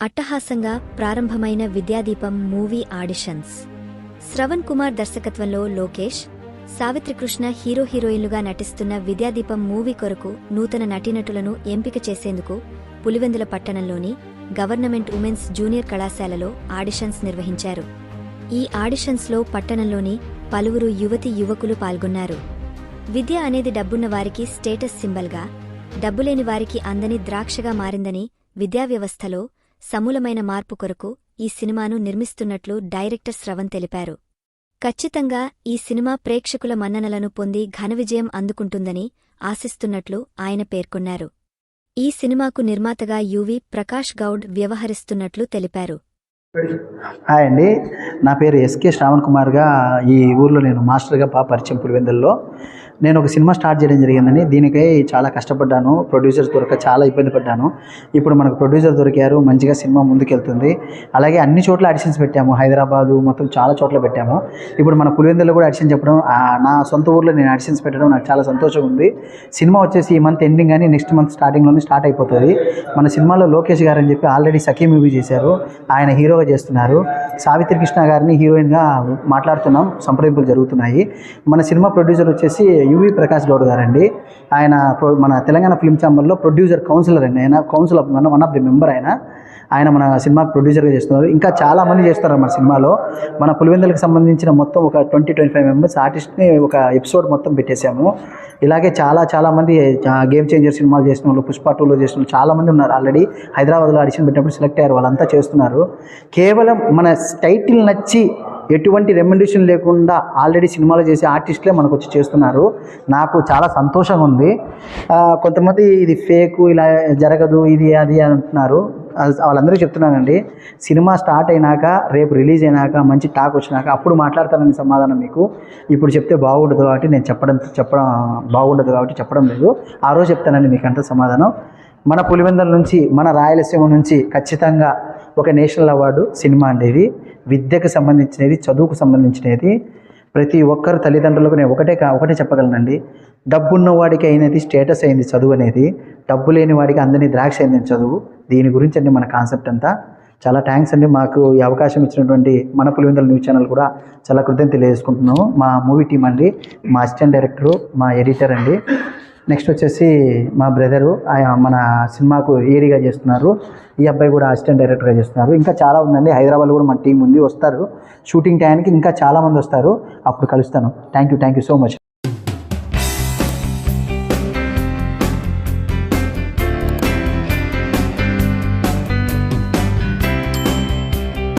అట్టహాసంగా ప్రారంభమైన Vidyadeepam movie auditions. Shravan Kumar దర్శకత్వంలో లోకేష్ సావిత్రికృష్ణ హీరో హీరోయిన్లుగా నటిస్తున్న విద్యాదీపం మూవీ కొరకు నూతన నటీనటులను ఎంపిక చేసేందుకు పులివెందుల పట్టణంలోని గవర్నమెంట్ ఉమెన్స్ జూనియర్ కళాశాలలో ఆడిషన్స్ నిర్వహించారు. ఈ ఆడిషన్స్లో పట్టణంలోని పలువురు యువతి యువకులు పాల్గొన్నారు. విద్య అనేది డబ్బున్న వారికి స్టేటస్ సింబల్గా డబ్బులేని వారికి అందని ద్రాక్షగా మారిందని విద్యా వ్యవస్థలో సమూలమైన మార్పు కొరకు ఈ సినిమాను నిర్మిస్తున్నట్లు డైరెక్టర్ శ్రవణ్ తెలిపారు. ఖచ్చితంగా ఈ సినిమా ప్రేక్షకుల మన్ననలను పొంది ఘన విజయం అందుకుంటుందని ఆశిస్తున్నట్లు ఆయన పేర్కొన్నారు. ఈ సినిమాకు నిర్మాతగా యువి ప్రకాష్ గౌడ్ వ్యవహరిస్తున్నట్లు తెలిపారు. హాయ్ అండి. నా పేరు ఎస్కే శ్రావణ్ కుమార్గా ఈ ఊర్లో నేను మాస్టర్గా పా పరిచయం పులివెందుల్లో. నేను ఒక సినిమా స్టార్ట్ చేయడం జరిగిందని దీనికై చాలా కష్టపడ్డాను. ప్రొడ్యూసర్స్ దొరక చాలా ఇబ్బంది పడ్డాను. ఇప్పుడు మనకు ప్రొడ్యూసర్ దొరికారు. మంచిగా సినిమా ముందుకెళ్తుంది. అలాగే అన్ని చోట్ల అడిషన్స్ పెట్టాము. హైదరాబాదు మొత్తం చాలా చోట్ల పెట్టాము. ఇప్పుడు మన పులివెందులో కూడా అడిషన్ చెప్పడం నా సొంత ఊర్లో నేను అడిషన్స్ పెట్టడం నాకు చాలా సంతోషం ఉంది. సినిమా వచ్చేసి ఈ మంత్ ఎండింగ్ కానీ నెక్స్ట్ మంత్ స్టార్టింగ్లోనే స్టార్ట్ అయిపోతుంది. మన సినిమాలో లోకేష్ గారు అని చెప్పి ఆల్రెడీ సఖీ మూవీ చేశారు. ఆయన హీరోగా చేస్తున్నారు. సావిత్రి కృష్ణ గారిని హీరోయిన్గా మాట్లాడుతున్నాం. సంప్రదింపులు జరుగుతున్నాయి. మన సినిమా ప్రొడ్యూసర్ వచ్చేసి యువి ప్రకాష్ గౌడ్ గారండి. ఆయన ప్రొ- మన తెలంగాణ ఫిల్మ్ ఛాంబర్లో ప్రొడ్యూసర్ కౌన్సిలర్ అండి ఆయన. Council of one of the member ఆయన. ఆయన మన సినిమాకి ప్రొడ్యూసర్గా చేస్తున్నారు. ఇంకా చాలామంది చేస్తారు చేస్తున్నారు మన సినిమాలో. మన పులివెందులకు సంబంధించిన మొత్తం ఒక ట్వంటీ ట్వంటీ ఫైవ్ మెంబర్స్ ఆర్టిస్ట్ని ఒక ఎపిసోడ్ మొత్తం పెట్టేశాము. ఇలాగే చాలా చాలామంది గేమ్ చేంజర్ సినిమాలు చేసిన వాళ్ళు పుష్ప టూలో చేసిన వాళ్ళు చాలామంది ఉన్నారు ఆల్రెడీ. హైదరాబాద్లో ఆడిషన్ పెట్టినప్పుడు సెలెక్ట్ అయ్యారు. వాళ్ళంతా చేస్తున్నారు. కేవలం మన టైటిల్ నచ్చి ఎటువంటి రెమ్యుండేషన్ లేకుండా ఆల్రెడీ సినిమాలు చేసే ఆర్టిస్టులే మనకు వచ్చి చేస్తున్నారు. నాకు చాలా సంతోషంగా ఉంది. కొంతమంది ఇది ఫేక్ ఇలా జరగదు ఇది అది అని అంటున్నారు. వాళ్ళందరికీ చెప్తున్నానండి. సినిమా స్టార్ట్ అయినాక రేపు రిలీజ్ అయినాక మంచి టాక్ వచ్చినాక అప్పుడు మాట్లాడతానని సమాధానం మీకు. ఇప్పుడు చెప్తే బాగుండదు కాబట్టి నేను చెప్పడం చెప్పడం బాగుండదు కాబట్టి చెప్పడం లేదు. ఆ రోజు చెప్తానండి మీకు అంత సమాధానం. మన పులివెందల నుంచి మన రాయలసీమ నుంచి ఖచ్చితంగా ఒక నేషనల్ అవార్డు సినిమా అండి ఇది. విద్యకు సంబంధించినది చదువుకు సంబంధించినది. ప్రతి ఒక్కరు తల్లిదండ్రులకు నేను ఒకటే కా ఒకటే చెప్పగలనండి. డబ్బున్న వాడికి అయినది స్టేటస్ అయింది చదువు అనేది. డబ్బు లేని వాడికి అందరినీ ద్రాక్ష అయింది చదువు. దీని గురించి అండి మన కాన్సెప్ట్ అంతా. చాలా థ్యాంక్స్ అండి. మాకు ఈ అవకాశం ఇచ్చినటువంటి మన పులివెందుల న్యూస్ ఛానల్ కూడా చాలా కృతజ్ఞత తెలియజేసుకుంటున్నాము. మా మూవీ టీం అండి. మా అసిస్టెంట్ డైరెక్టరు మా ఎడిటర్ అండి. నెక్స్ట్ వచ్చేసి మా బ్రదరు మన సినిమాకు ఏడీగా చేస్తున్నారు. ఈ అబ్బాయి కూడా అసిస్టెంట్ డైరెక్టర్గా చేస్తున్నారు. ఇంకా చాలా ఉందండి. హైదరాబాద్ కూడా మన టీం ఉంది వస్తారు. షూటింగ్ టైంకి ఇంకా చాలామంది వస్తారు. అప్పుడు కలుస్తాను. Thank you thank you so much